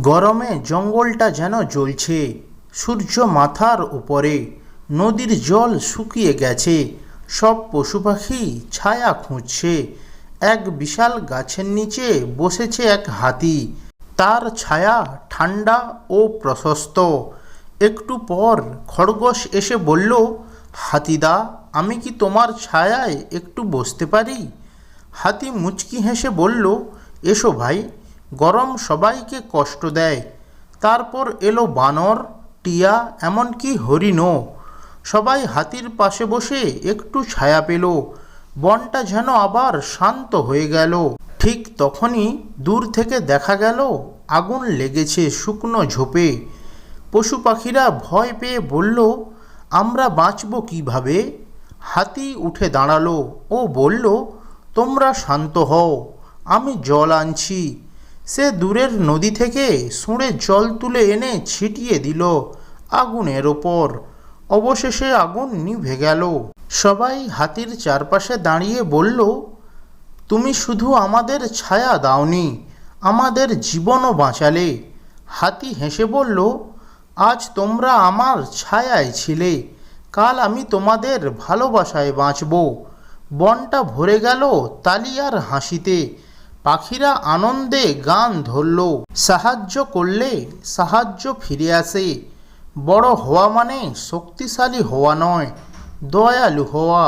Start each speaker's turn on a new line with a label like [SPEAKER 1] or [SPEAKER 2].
[SPEAKER 1] গরমে জঙ্গলটা যেন জ্বলছে। সূর্য মাথার উপরে, নদীর জল শুকিয়ে গেছে। সব পশু পাখি ছায়া খুঁজছে। এক বিশাল গাছের নিচে বসেছে এক হাতি। তার ছায়া ঠান্ডা ও প্রশস্ত। একটু পর খরগোশ এসে বলল, হাতিদা, আমি কি তোমার ছায়ায় একটু বসতে পারি? হাতি মুচকি হেসে বলল, এসো ভাই। গরম সবাইকে কষ্ট দেয়। তারপর এলো বানর, টিয়া, এমনকি হরিণও। সবাই হাতির পাশে বসে একটু ছায়া পেল। বনটা যেন আবার শান্ত হয়ে গেল। ঠিক তখনই দূর থেকে দেখা গেল, আগুন লেগেছে শুকনো ঝোপে। পশু পাখিরা ভয় পেয়ে বলল, আমরা বাঁচব কীভাবে? হাতি উঠে দাঁড়াল ও বলল, তোমরা শান্ত হও, আমি জল আনছি। সে দূরের নদী থেকে সুঁড়ে জল তুলে এনে ছিটিয়ে দিল আগুনের ওপর। অবশেষে আগুন নিভে গেল। সবাই হাতির চারপাশে দাঁড়িয়ে বলল, তুমি শুধু আমাদের ছায়া দাওনি, আমাদের জীবনও বাঁচালে। হাতি হেসে বলল, আজ তোমরা আমার ছায়ায় ছিলে, কাল আমি তোমাদের ভালোবাসায় বাঁচব। বনটা ভরে গেল তালি আর হাসিতে। পাখিরা আনন্দে গান ধরল। সাহায্য করলে সাহায্য ফিরে আসে। বড় হওয়া মানে শক্তিশালী হওয়া নয়, দয়ালু হওয়া।